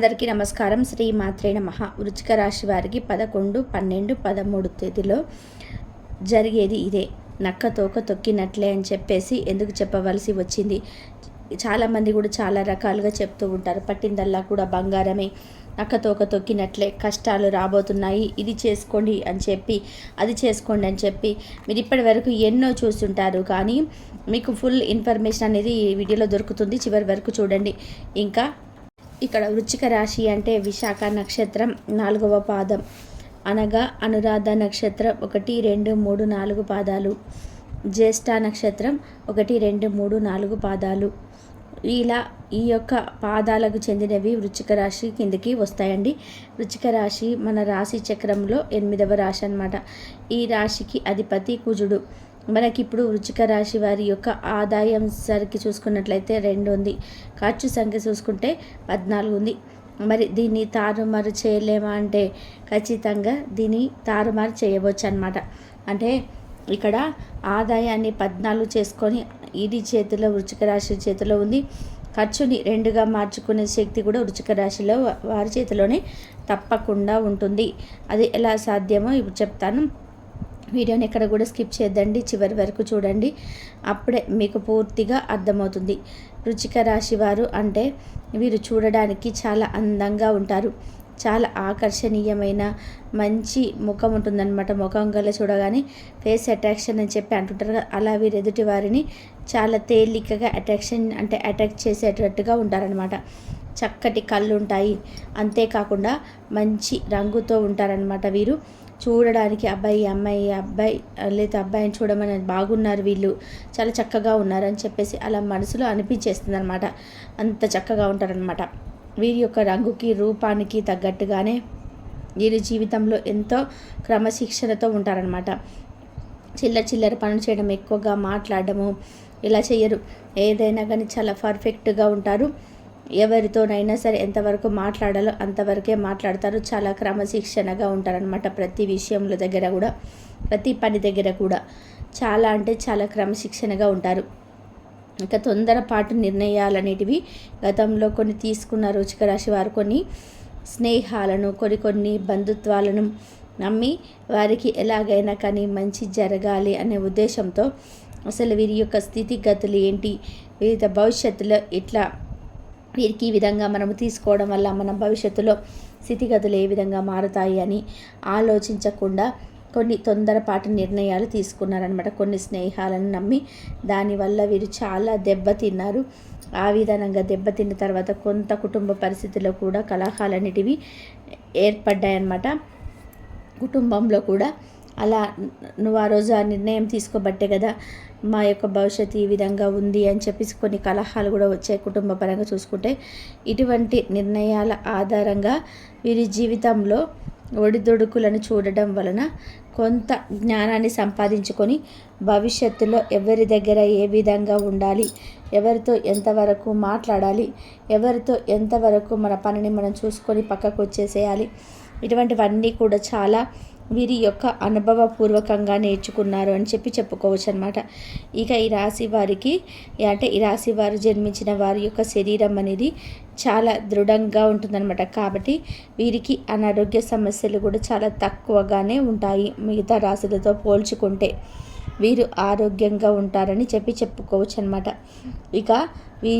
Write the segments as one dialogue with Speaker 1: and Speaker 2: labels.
Speaker 1: అందరికీ నమస్కారం. శ్రీ మాత్రే నమ. వృచ్చిక రాశి వారికి పదకొండు పన్నెండు పదమూడు తేదీలో జరిగేది ఇదే. నక్క తోక తొక్కినట్లే అని చెప్పేసి ఎందుకు చెప్పవలసి వచ్చింది? చాలామంది కూడా చాలా రకాలుగా చెప్తూ ఉంటారు. పట్టిందల్లా కూడా బంగారమే. నక్క తోక తొక్కినట్లే. కష్టాలు రాబోతున్నాయి. ఇది చేసుకోండి అని చెప్పి అది చేసుకోండి అని చెప్పి మీరు ఇప్పటి వరకు ఎన్నో చూస్తుంటారు కానీ మీకు ఫుల్ ఇన్ఫర్మేషన్ అనేది ఈ వీడియోలో దొరుకుతుంది. చివరి వరకు చూడండి. ఇంకా ఇక్కడ వృచ్చిక రాశి అంటే విశాఖ నక్షత్రం నాలుగవ పాదం. అనగా అనురాధ నక్షత్రం ఒకటి రెండు మూడు నాలుగు పాదాలు. జ్యేష్ఠ నక్షత్రం ఒకటి రెండు మూడు నాలుగు పాదాలు. ఇలా ఈ యొక్క పాదాలకు చెందినవి వృచ్చిక రాశి కిందకి వస్తాయండి. వృచ్చిక రాశి మన రాశి చక్రంలో ఎనిమిదవ రాశి అనమాట ఈ రాశికి అధిపతి కుజుడు. మనకి ఇప్పుడు వృచ్చిక రాశి వారి యొక్క ఆదాయం సరికి చూసుకున్నట్లయితే రెండు ఉంది ఖర్చు సంఖ్య చూసుకుంటే పద్నాలుగు ఉంది మరి దీన్ని తారుమారు చేయలేమా అంటే ఖచ్చితంగా దీన్ని తారుమారు చేయవచ్చు అనమాట అంటే ఇక్కడ ఆదాయాన్ని పద్నాలుగు చేసుకొని ఇది చేతిలో వృచ్చిక రాశి చేతిలో ఉంది. ఖర్చుని రెండుగా మార్చుకునే శక్తి కూడా వృచ్చిక రాశిలో వారి చేతిలోనే తప్పకుండా ఉంటుంది. అది ఎలా సాధ్యమో ఇప్పుడు చెప్తాను. వీడియోని ఎక్కడ కూడా స్కిప్ చేద్దండి చివరి వరకు చూడండి. అప్పుడే మీకు పూర్తిగా అర్థమవుతుంది. రుచిక రాశి వారు అంటే వీరు చూడడానికి చాలా అందంగా ఉంటారు. చాలా ఆకర్షణీయమైన మంచి ముఖం ఉంటుందన్నమాట. ముఖం గల చూడగానే ఫేస్ అట్రాక్షన్ అని చెప్పి అంటుంటారు అలా వీరు ఎదుటి వారిని చాలా తేలికగా అట్రాక్షన్ అంటే అటాక్ చేసేటట్టుగా ఉంటారనమాట చక్కటి కళ్ళు ఉంటాయి అంతేకాకుండా మంచి రంగుతో ఉంటారనమాట వీరు. చూడడానికి అబ్బాయి అమ్మాయి అబ్బాయి లేదా అబ్బాయిని చూడమని బాగున్నారు వీళ్ళు. చాలా చక్కగా ఉన్నారని చెప్పేసి అలా మనసులో అనిపించేస్తుంది అనమాట అంత చక్కగా ఉంటారనమాట వీరి యొక్క రంగుకి రూపానికి తగ్గట్టుగానే వీరి జీవితంలో ఎంతో క్రమశిక్షణతో ఉంటారనమాట చిల్లర చిల్లర పనులు చేయడం ఎక్కువగా మాట్లాడడము ఇలా చేయరు ఏదైనా కానీ చాలా పర్ఫెక్ట్గా ఉంటారు. ఎవరితోనైనా సరే ఎంతవరకు మాట్లాడాలో అంతవరకే మాట్లాడతారు. చాలా క్రమశిక్షణగా ఉంటారనమాట ప్రతి విషయంలో దగ్గర కూడా ప్రతి పని దగ్గర కూడా. చాలా అంటే చాలా క్రమశిక్షణగా ఉంటారు. ఇక తొందరపాటు నిర్ణయాలనేటివి గతంలో కొన్ని తీసుకున్న రుచిక రాశి వారు కొన్ని స్నేహాలను కొన్ని కొన్ని బంధుత్వాలను నమ్మి వారికి ఎలాగైనా కానీ మంచి జరగాలి అనే ఉద్దేశంతో అసలు వీరి యొక్క స్థితిగతులు ఏంటి వివిధ భవిష్యత్తులో ఇట్లా వీరికి ఈ విధంగా మనము తీసుకోవడం వల్ల మన భవిష్యత్తులో స్థితిగతులు ఏ విధంగా మారుతాయి అని ఆలోచించకుండా కొన్ని తొందరపాటు నిర్ణయాలు తీసుకున్నారనమాట కొన్ని స్నేహాలను నమ్మి దానివల్ల వీరు చాలా దెబ్బతిన్నారు ఆ విధానంగా దెబ్బతిన్న తర్వాత కొంత కుటుంబ పరిస్థితుల్లో కూడా కలహాలన్నిటివి ఏర్పడ్డాయన్నమాట. కుటుంబంలో కూడా అలా నువ్వు ఆ రోజు ఆ నిర్ణయం తీసుకోబట్టే కదా మా యొక్క భవిష్యత్తు ఈ విధంగా ఉంది అని చెప్పేసి కొన్ని కలహాలు కూడా వచ్చాయి కుటుంబ పరంగా చూసుకుంటే. ఇటువంటి నిర్ణయాల ఆధారంగా వీరి జీవితంలో ఒడిదొడుకులను చూడడం వలన కొంత జ్ఞానాన్ని సంపాదించుకొని భవిష్యత్తులో ఎవరి దగ్గర ఏ విధంగా ఉండాలి ఎవరితో ఎంతవరకు మాట్లాడాలి ఎవరితో ఎంతవరకు మన పనిని మనం చూసుకొని పక్కకు వచ్చేసేయాలి ఇటువంటివన్నీ కూడా చాలా వీరి యొక్క అనుభవపూర్వకంగా నేర్చుకున్నారు అని చెప్పి చెప్పుకోవచ్చు అనమాట ఇక ఈ రాశి వారికి అంటే ఈ రాశి వారు జన్మించిన వారి యొక్క శరీరం అనేది చాలా దృఢంగా ఉంటుందన్నమాట. కాబట్టి వీరికి అనారోగ్య సమస్యలు కూడా చాలా తక్కువగానే ఉంటాయి. మిగతా రాశులతో పోల్చుకుంటే వీరు ఆరోగ్యంగా ఉంటారని చెప్పి చెప్పుకోవచ్చు అనమాట ఇక వీ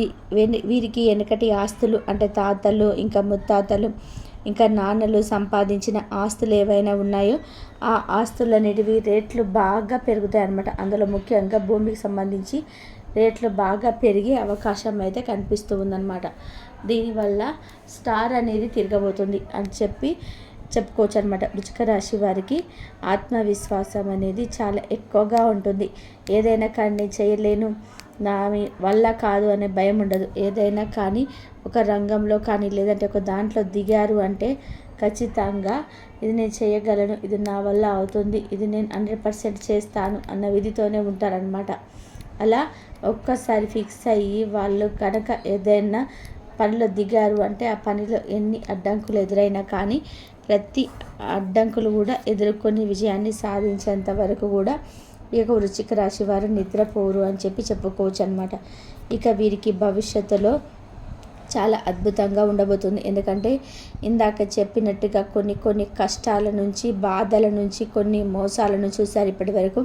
Speaker 1: వీరికి వెనకటి ఆస్తులు అంటే తాతలు ఇంకా ముత్తాతలు ఇంకా నాన్నలు సంపాదించిన ఆస్తులు ఏవైనా ఉన్నాయో ఆ ఆస్తులనేటివి రేట్లు బాగా పెరుగుతాయి అన్నమాట. అందులో ముఖ్యంగా భూమికి సంబంధించి రేట్లు బాగా పెరిగే అవకాశం అయితే కనిపిస్తూ ఉందన్నమాట. దీనివల్ల స్టార్ అనేది తిరగబోతుంది అని చెప్పి చెప్పుకోవచ్చు అనమాట వృచిక రాశి వారికి ఆత్మవిశ్వాసం అనేది చాలా ఎక్కువగా ఉంటుంది. ఏదైనా కానీ చేయలేను నా వల్ల కాదు అనే భయం ఉండదు. ఏదైనా కానీ ఒక రంగంలో కానీ లేదంటే ఒక దాంట్లో దిగారు అంటే ఖచ్చితంగా ఇది నేను చేయగలను ఇది నా వల్ల అవుతుంది ఇది నేను హండ్రెడ్ పర్సెంట్ చేస్తాను అన్న విధితోనే ఉంటారనమాట అలా ఒక్కసారి ఫిక్స్ అయ్యి వాళ్ళు కనుక ఏదైనా పనిలో దిగారు అంటే ఆ పనిలో ఎన్ని అడ్డంకులు ఎదురైనా కానీ ప్రతి అడ్డంకులు కూడా ఎదుర్కొని విజయాన్ని సాధించేంత వరకు కూడా ఇక వృశ్చిక రాశి వారు నిద్రపోరు అని చెప్పి చెప్పుకోవచ్చు అనమాట ఇక వీరికి భవిష్యత్తులో చాలా అద్భుతంగా ఉండబోతుంది. ఎందుకంటే ఇందాక చెప్పినట్టుగా కొన్ని కొన్ని కష్టాల నుంచి బాధల నుంచి కొన్ని మోసాలను చూశారు ఇప్పటి వరకు.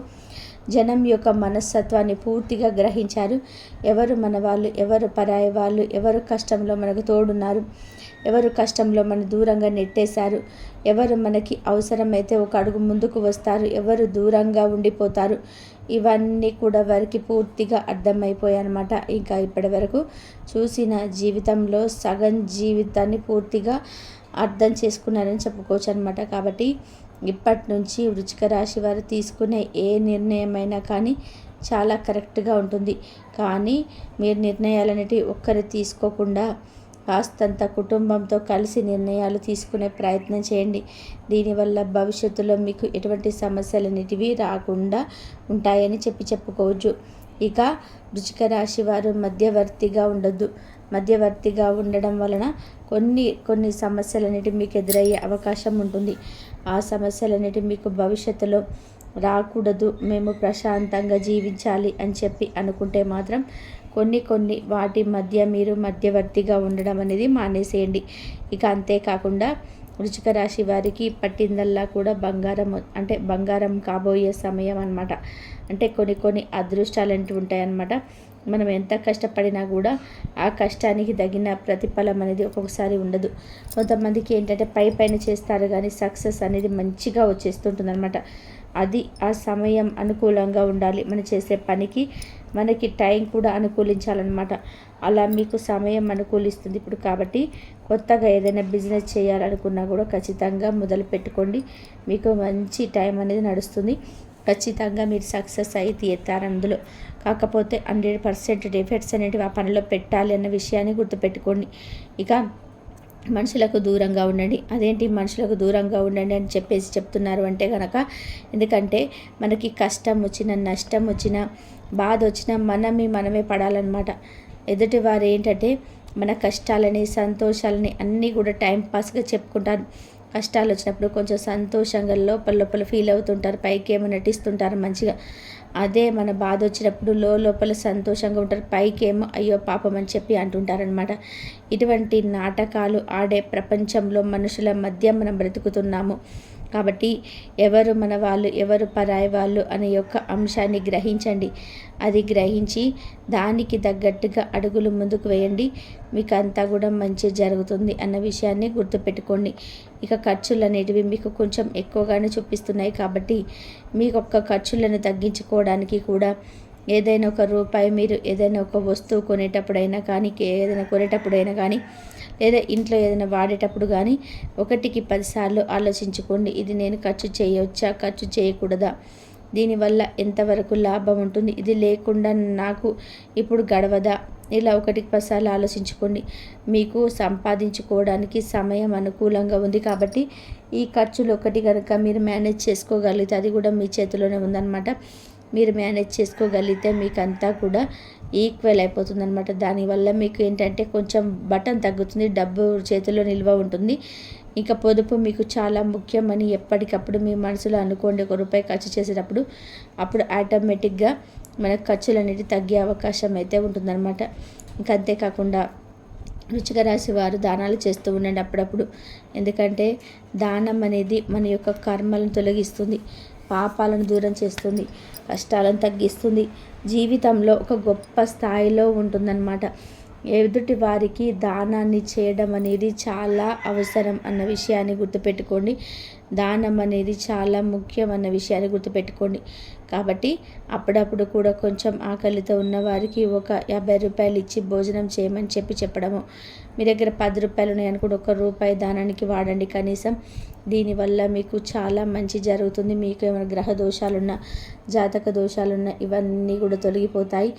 Speaker 1: జనం యొక్క మనస్తత్వాన్ని పూర్తిగా గ్రహించారు. ఎవరు మన వాళ్ళు ఎవరు పరాయి వాళ్ళు ఎవరు కష్టంలో మనకు తోడున్నారు. ఎవరు కష్టంలో మన దూరంగా నెట్టేశారు? ఎవరు మనకి అవసరమైతే ఒక అడుగు ముందుకు వస్తారు? ఎవరు దూరంగా ఉండిపోతారు? ఇవన్నీ కూడా వారికి పూర్తిగా అర్థమైపోయాయన్నమాట. ఇంకా ఇప్పటి వరకు చూసిన జీవితంలో సగం జీవితాన్ని పూర్తిగా అర్థం చేసుకున్నారని చెప్పుకోవచ్చు అనమాట కాబట్టి ఇప్పటి నుంచి వృచ్చిక రాశి వారు తీసుకునే ఏ నిర్ణయమైనా కానీ చాలా కరెక్ట్గా ఉంటుంది. కానీ మీరు నిర్ణయాలనేటివి ఒక్కరు తీసుకోకుండా కాస్తంత కుటుంబంతో కలిసి నిర్ణయాలు తీసుకునే ప్రయత్నం చేయండి. దీనివల్ల భవిష్యత్తులో మీకు ఎటువంటి సమస్యలన్నిటివి రాకుండా ఉంటాయని చెప్పి చెప్పుకోవచ్చు. ఇక వృచిక రాశి వారు మధ్యవర్తిగా ఉండొద్దు. మధ్యవర్తిగా ఉండడం వలన కొన్ని కొన్ని సమస్యలన్నిటి మీకు ఎదురయ్యే అవకాశం ఉంటుంది. ఆ సమస్యలన్నిటి మీకు భవిష్యత్తులో రాకూడదు. మేము ప్రశాంతంగా జీవించాలి అని చెప్పి అనుకుంటే మాత్రం కొన్ని కొన్ని వాటి మధ్య మీరు మధ్యవర్తిగా ఉండడం అనేది మానేసేయండి. ఇక అంతేకాకుండా వృచిక రాశి వారికి పట్టిందల్లా కూడా బంగారం అంటే బంగారం కాబోయే సమయం అనమాట అంటే కొన్ని కొన్ని అదృష్టాలు అంటూ ఉంటాయన్నమాట. మనం ఎంత కష్టపడినా కూడా ఆ కష్టానికి తగిన ప్రతిఫలం అనేది ఒక్కొక్కసారి ఉండదు. కొంతమందికి ఏంటంటే పై పైన చేస్తారు కానీ సక్సెస్ అనేది మంచిగా వచ్చేస్తుంటుంది అనమాట అది ఆ సమయం అనుకూలంగా ఉండాలి. మనం చేసే పనికి మనకి టైం కూడా అనుకూలించాలన్నమాట. అలా మీకు సమయం అనుకూలిస్తుంది ఇప్పుడు కాబట్టి కొత్తగా ఏదైనా బిజినెస్ చేయాలనుకున్నా కూడా ఖచ్చితంగా మొదలు పెట్టుకోండి. మీకు మంచి టైం అనేది నడుస్తుంది. ఖచ్చితంగా మీరు సక్సెస్ అయి తీరుతారు అందులో. కాకపోతే హండ్రెడ్ పర్సెంట్ డిఫెక్ట్స్ అనేటివి ఆ పనిలో పెట్టాలి అన్న విషయాన్ని గుర్తుపెట్టుకోండి. ఇక మనుషులకు దూరంగా ఉండండి. అదేంటి మనుషులకు దూరంగా ఉండండి అని చెప్పేసి చెప్తున్నారు అంటే కనుక ఎందుకంటే మనకి కష్టం వచ్చిన నష్టం వచ్చిన బాధ వచ్చినా మనమే మనమే పడాలన్నమాట. ఎదుటి వారు ఏంటంటే మన కష్టాలని సంతోషాలని అన్నీ కూడా టైంపాస్గా చెప్పుకుంటారు. కష్టాలు వచ్చినప్పుడు కొంచెం సంతోషంగా లోపల లోపల ఫీల్ అవుతుంటారు. పైకి ఏమో నటిస్తుంటారు మంచిగా. అదే మన బాధ వచ్చినప్పుడు లో లోపల సంతోషంగా ఉంటారు. పైకి ఏమో అయ్యో పాపం అని చెప్పి అంటుంటారనమాట ఇటువంటి నాటకాలు ఆడే ప్రపంచంలో మనుషుల మధ్య మనం బ్రతుకుతున్నాము. కాబట్టి ఎవరు మన వాళ్ళు ఎవరు పరాయి వాళ్ళు అనే యొక్క అంశాన్ని గ్రహించండి. అది గ్రహించి దానికి తగ్గట్టుగా అడుగులు ముందుకు వేయండి. మీకు అంతా కూడా మంచి జరుగుతుంది అన్న విషయాన్ని గుర్తుపెట్టుకోండి. ఇక ఖర్చులు అనేటివి మీకు కొంచెం ఎక్కువగానే చూపిస్తున్నాయి కాబట్టి మీకు ఒక్క ఖర్చులను తగ్గించుకోవడానికి కూడా ఏదైనా ఒక రూపాయి మీరు ఏదైనా ఒక వస్తువు కొనేటప్పుడైనా కానీ ఏదైనా కొనేటప్పుడైనా కానీ లేదా ఇంట్లో ఏదైనా వాడేటప్పుడు కానీ ఒకటికి పదిసార్లు ఆలోచించుకోండి. ఇది నేను ఖర్చు చేయవచ్చా? ఖర్చు చేయకూడదా? దీనివల్ల ఎంతవరకు లాభం ఉంటుంది? ఇది లేకుండా నాకు ఇప్పుడు గడవదా? ఇలా ఒకటికి పదిసార్లు ఆలోచించుకోండి. మీకు సంపాదించుకోవడానికి సమయం అనుకూలంగా ఉంది కాబట్టి ఈ ఖర్చులు ఒకటి కనుక మీరు మేనేజ్ చేసుకోగలిగితే అది కూడా మీ చేతిలోనే ఉందన్నమాట. మీరు మేనేజ్ చేసుకోగలిగితే మీకు అంతా కూడా ఈక్వల్ అయిపోతుంది అనమాట దానివల్ల మీకు ఏంటంటే కొంచెం బటన్ తగ్గుతుంది డబ్బు చేతిలో నిల్వ ఉంటుంది. ఇంకా పొదుపు మీకు చాలా ముఖ్యమని ఎప్పటికప్పుడు మీ మనసులో అనుకోండి. ఒక రూపాయి ఖర్చు చేసేటప్పుడు అప్పుడు ఆటోమేటిక్గా మన ఖర్చులు అనేవి తగ్గే అవకాశం అయితే ఉంటుందన్నమాట. ఇంకా అంతేకాకుండా రుచిక రాశి వారు దానాలు చేస్తూ ఉండండి అప్పుడప్పుడు. ఎందుకంటే దానం అనేది మన యొక్క కర్మలను తొలగిస్తుంది. పాపాలను దూరం చేస్తుంది కష్టాలను తగ్గిస్తుంది. జీవితంలో ఒక గొప్ప స్థాయిలో ఉంటుందన్నమాట. ఎదుటి వారికి దానాన్ని చేయడం అనేది చాలా అవసరం అన్న విషయాన్ని గుర్తుపెట్టుకోండి. దానం అనేది చాలా ముఖ్యం అన్న విషయాన్ని గుర్తుపెట్టుకోండి. కాబట్టి అప్పుడప్పుడు కూడా కొంచెం ఆకలితో ఉన్నవారికి ఒక యాభై రూపాయలు ఇచ్చి భోజనం చేయమని చెప్పి చెప్పడము. మీ దగ్గర పది రూపాయలు ఉన్నాయని కూడా ఒక రూపాయి దానానికి వాడండి కనీసం. దీనివల్ల మీకు చాలా మంచి జరుగుతుంది. మీకు ఏమైనా గ్రహ దోషాలున్నా జాతక దోషాలున్నా ఇవన్నీ కూడా తొలగిపోతాయి.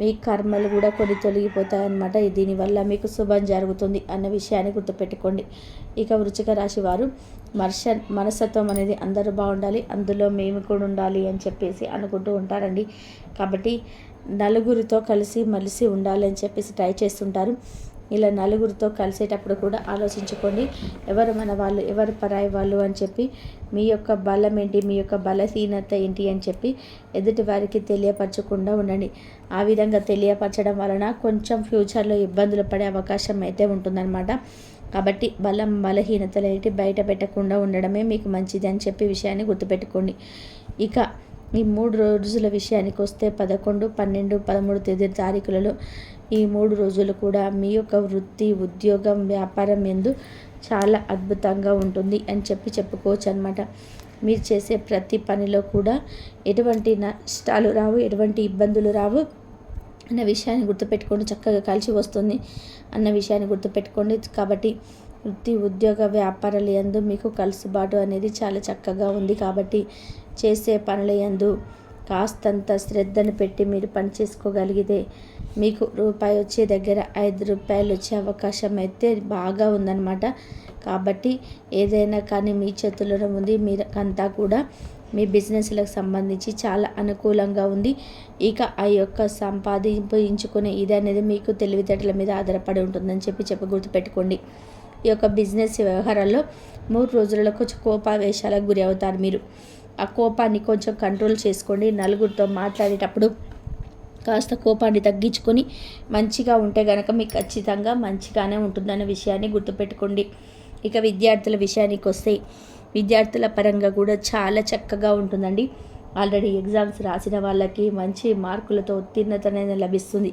Speaker 1: మీ కర్మలు కూడా కొన్ని తొలగిపోతాయి అన్నమాట దీనివల్ల మీకు శుభం జరుగుతుంది అన్న విషయాన్ని గుర్తుపెట్టుకోండి. ఇక వృచ్చిక రాశి వారు మర్ష మనస్తత్వం అనేది అందరూ బాగుండాలి అందులో మేము కూడా ఉండాలి అని చెప్పేసి అనుకుంటూ ఉంటారండి. కాబట్టి నలుగురితో కలిసి మలిసి ఉండాలి అని చెప్పేసి ట్రై చేస్తుంటారు. ఇలా నలుగురితో కలిసేటప్పుడు కూడా ఆలోచించుకోండి. ఎవరు మన వాళ్ళు ఎవరు పరాయి వాళ్ళు అని చెప్పి మీ యొక్క బలం ఏంటి మీ యొక్క బలహీనత ఏంటి అని చెప్పి ఎదుటి వారికి తెలియపరచకుండా ఉండండి. ఆ విధంగా తెలియపరచడం వలన కొంచెం ఫ్యూచర్లో ఇబ్బందులు పడే అవకాశం అయితే ఉంటుందన్నమాట. కాబట్టి బలం బలహీనతలు ఏంటి బయట పెట్టకుండా ఉండడమే మీకు మంచిది అని చెప్పి విషయాన్ని గుర్తుపెట్టుకోండి. ఇక ఈ మూడు రోజుల విషయానికి వస్తే పదకొండు పన్నెండు పదమూడు తేదీ తారీఖులలో ఈ మూడు రోజులు కూడా మీ యొక్క వృత్తి ఉద్యోగం వ్యాపారం ఎందు చాలా అద్భుతంగా ఉంటుంది అని చెప్పి చెప్పుకోవచ్చు అనమాట మీరు చేసే ప్రతి పనిలో కూడా ఎటువంటి నష్టాలు రావు ఎటువంటి ఇబ్బందులు రావు అన్న విషయాన్ని గుర్తుపెట్టుకోండి చక్కగా కలిసి వస్తుంది అన్న విషయాన్ని గుర్తుపెట్టుకోండి. కాబట్టి వృత్తి ఉద్యోగ వ్యాపారాల యందు మీకు కలుసుబాటు అనేది చాలా చక్కగా ఉంది కాబట్టి చేసే పనుల యందు కాస్తంత శ్రద్ధను పెట్టి మీరు పని చేసుకోగలిగితే మీకు రూపాయి వచ్చే దగ్గర ఐదు రూపాయలు వచ్చే అవకాశం అయితే బాగా ఉందన్నమాట. కాబట్టి ఏదైనా కానీ మీ చేతుల్లో ఉంది. మీరంతా కూడా మీ బిజినెస్లకు సంబంధించి చాలా అనుకూలంగా ఉంది. ఇక ఆ యొక్క సంపాదించుకునే ఇది అనేది మీకు తెలివితేటల మీద ఆధారపడి ఉంటుందని చెప్పి చెప్పి గుర్తుపెట్టుకోండి. ఈ యొక్క బిజినెస్ వ్యవహారాల్లో మూడు రోజులలో కొంచెం కోపావేశాలకు గురి అవుతారు మీరు. ఆ కోపాన్ని కొంచెం కంట్రోల్ చేసుకోండి. నలుగురితో మాట్లాడేటప్పుడు కాస్త కోపాన్ని తగ్గించుకొని మంచిగా ఉంటే కనుక మీకు ఖచ్చితంగా మంచిగానే ఉంటుందనే విషయాన్ని గుర్తుపెట్టుకోండి. ఇక విద్యార్థుల విషయానికి వస్తే విద్యార్థుల పరంగా కూడా చాలా చక్కగా ఉంటుందండి. ఆల్రెడీ ఎగ్జామ్స్ రాసిన వాళ్ళకి మంచి మార్కులతో ఉత్తీర్ణత అనేది లభిస్తుంది.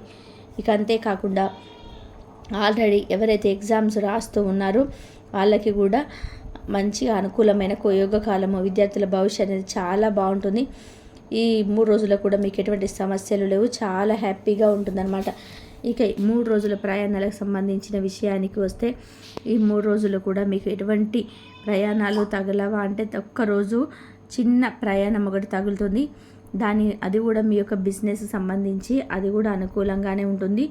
Speaker 1: ఇక అంతేకాకుండా ఆల్రెడీ ఎవరైతే ఎగ్జామ్స్ రాస్తూ ఉన్నారో వాళ్ళకి కూడా మంచిగా అనుకూలమైన యోగ కాలము విద్యార్థుల భవిష్యత్ అనేది చాలా బాగుంటుంది. ఈ మూడు రోజుల్లో కూడా మీకు ఎటువంటి సమస్యలు లేవు. చాలా హ్యాపీగా ఉంటుందన్నమాట. ఇక మూడు రోజుల ప్రయాణాలకు సంబంధించిన విషయానికి వస్తే ఈ మూడు రోజులు కూడా మీకు ఎటువంటి ప్రయాణాలు తగలవా అంటే ఒక్కరోజు చిన్న ప్రయాణం ఒకటి తగులుతుంది. దాని అది కూడా మీ యొక్క బిజినెస్ సంబంధించి అది కూడా అనుకూలంగానే ఉంటుంది.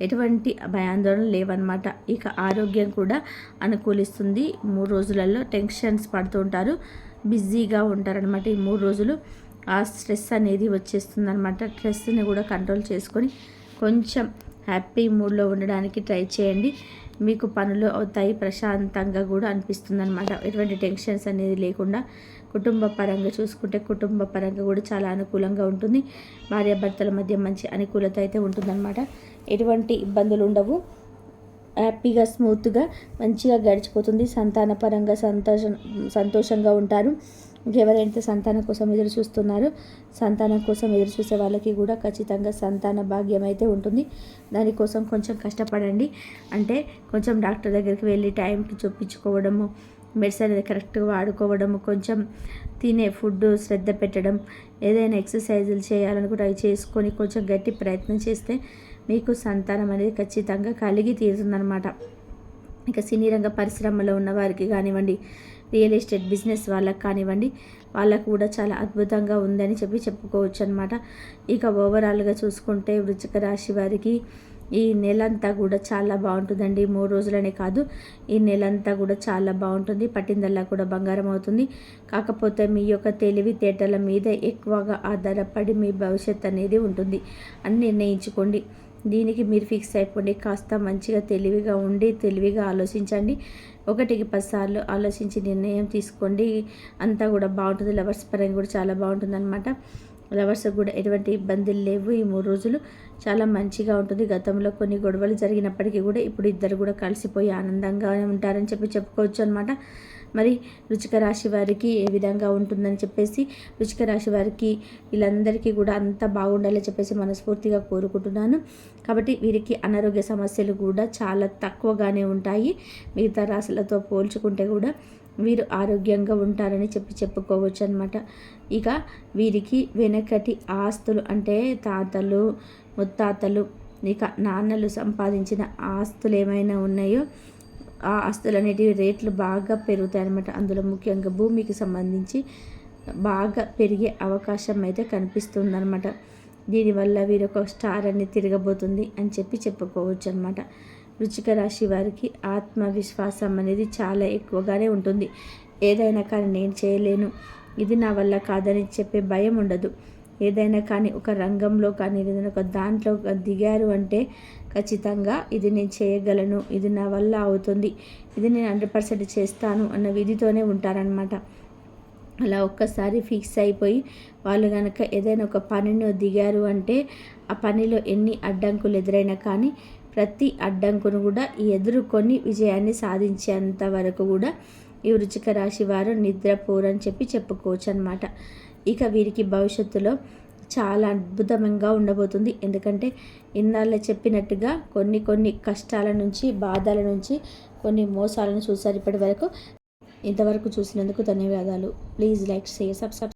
Speaker 1: ఎటువంటి భయాందోళన లేవన్నమాట. ఇక ఆరోగ్యం కూడా అనుకూలిస్తుంది. మూడు రోజులలో టెన్షన్స్ పడుతూ ఉంటారు. బిజీగా ఉంటారనమాట ఈ మూడు రోజులు. ఆ స్ట్రెస్ అనేది వచ్చేస్తుంది అనమాట స్ట్రెస్ని కూడా కంట్రోల్ చేసుకొని కొంచెం హ్యాపీ మూడ్లో ఉండడానికి ట్రై చేయండి. మీకు పనులు అవుతాయి ప్రశాంతంగా కూడా అనిపిస్తుంది అనమాట ఎటువంటి టెన్షన్స్ అనేది లేకుండా కుటుంబ పరంగా చూసుకుంటే కుటుంబ పరంగా కూడా చాలా అనుకూలంగా ఉంటుంది. భార్యాభర్తల మధ్య మంచి అనుకూలత అయితే ఉంటుందన్నమాట. ఎటువంటి ఇబ్బందులు ఉండవు హ్యాపీగా స్మూత్గా మంచిగా గడిచిపోతుంది. సంతాన పరంగా సంతోషం సంతోషంగా ఉంటారు. ఎవరైతే సంతానం కోసం ఎదురు చూస్తున్నారో సంతానం కోసం ఎదురు చూసే వాళ్ళకి కూడా ఖచ్చితంగా సంతాన భాగ్యం అయితే ఉంటుంది. దానికోసం కొంచెం కష్టపడండి. అంటే కొంచెం డాక్టర్ దగ్గరికి వెళ్ళి టైంకి చూపించుకోవడము మెడిసిన్ అనేది కరెక్ట్గా వాడుకోవడము కొంచెం తినే ఫుడ్ శ్రద్ధ పెట్టడం ఏదైనా ఎక్సర్సైజులు చేయాలనుకుంటే అవి చేసుకొని కొంచెం గట్టి ప్రయత్నం చేస్తే మీకు సంతానం అనేది ఖచ్చితంగా కలిగి తీరుతుందనమాట ఇక సినీ రంగ పరిశ్రమలో ఉన్న వారికి కానివ్వండి రియల్ ఎస్టేట్ బిజినెస్ వాళ్ళకి కానివ్వండి వాళ్ళకు కూడా చాలా అద్భుతంగా ఉందని చెప్పి చెప్పుకోవచ్చు అనమాట ఇక ఓవరాల్గా చూసుకుంటే వృచ్చిక రాశి వారికి ఈ నెలంతా కూడా చాలా బాగుంటుందండి. మూడు రోజులనే కాదు ఈ నెలంతా కూడా చాలా బాగుంటుంది. పట్టిందల్లా కూడా బంగారం అవుతుంది. కాకపోతే మీ యొక్క తెలివితేటల మీద ఎక్కువగా ఆధారపడి మీ భవిష్యత్ అనేది ఉంటుంది. అని నిర్ణయించుకోండి. దీనికి మీరు ఫిక్స్ అయిపోండి. కాస్త మంచిగా తెలివిగా ఉండి తెలివిగా ఆలోచించండి. ఒకటికి పదిసార్లు ఆలోచించి నిర్ణయం తీసుకోండి. అంతా కూడా బాగుంటుంది. లవర్స్ పరంగా కూడా చాలా బాగుంటుంది అనమాట లవర్స్కి కూడా ఎటువంటి ఇబ్బందులు లేవు ఈ మూడు రోజులు. చాలా మంచిగా ఉంటుంది. గతంలో కొన్ని గొడవలు జరిగినప్పటికీ కూడా ఇప్పుడు ఇద్దరు కూడా కలిసిపోయి ఆనందంగా ఉంటారని చెప్పి చెప్పుకోవచ్చు అనమాట మరి రుచిక రాశి వారికి ఏ విధంగా ఉంటుందని చెప్పేసి రుచిక రాశి వారికి వీళ్ళందరికీ కూడా అంత బాగుండాలని చెప్పేసి మనస్ఫూర్తిగా కోరుకుంటున్నాను. కాబట్టి వీరికి అనారోగ్య సమస్యలు కూడా చాలా తక్కువగానే ఉంటాయి. మిగతా రాశులతో పోల్చుకుంటే కూడా వీరు ఆరోగ్యంగా ఉంటారని చెప్పి చెప్పుకోవచ్చు అనమాట ఇక వీరికి వెనకటి ఆస్తులు అంటే తాతలు ముత్తాతలు ఇక నాన్నలు సంపాదించిన ఆస్తులు ఏమైనా ఉన్నాయో ఆ ఆస్తులు రేట్లు బాగా పెరుగుతాయి అన్నమాట అందులో ముఖ్యంగా భూమికి సంబంధించి బాగా పెరిగే అవకాశం అయితే కనిపిస్తుంది అనమాట దీనివల్ల వీరొక స్టార్ అని తిరగబోతుంది అని చెప్పి చెప్పుకోవచ్చు అనమాట వృచ్చిక రాశి వారికి ఆత్మవిశ్వాసం అనేది చాలా ఎక్కువగానే ఉంటుంది. ఏదైనా కానీ నేను చేయలేను ఇది నా వల్ల కాదని చెప్పే భయం ఉండదు. ఏదైనా కానీ ఒక రంగంలో కానీ ఏదైనా ఒక దాంట్లో దిగారు అంటే ఖచ్చితంగా ఇది నేను చేయగలను ఇది నా వల్ల అవుతుంది ఇది నేను హండ్రెడ్ పర్సెంట్ చేస్తాను అన్న విధితోనే ఉంటారనమాట అలా ఒక్కసారి ఫిక్స్ అయిపోయి వాళ్ళు కనుక ఏదైనా ఒక పనిలో దిగారు అంటే ఆ పనిలో ఎన్ని అడ్డంకులు ఎదురైనా కానీ ప్రతి అడ్డంకును కూడా ఎదుర్కొని విజయాన్ని సాధించేంత వరకు కూడా ఈ వృచిక రాశి వారు నిద్రపోరని చెప్పి చెప్పుకోవచ్చు అనమాట ఇక వీరికి భవిష్యత్తులో చాలా అద్భుతంగా ఉండబోతుంది. ఎందుకంటే ఇన్నాళ్ళ చెప్పినట్టుగా కొన్ని కొన్ని కష్టాల నుంచి బాధల నుంచి కొన్ని మోసాలను చూసారు ఇప్పటి వరకు ఇంతవరకు చూసినందుకు ధన్యవాదాలు. Please like share subscribe.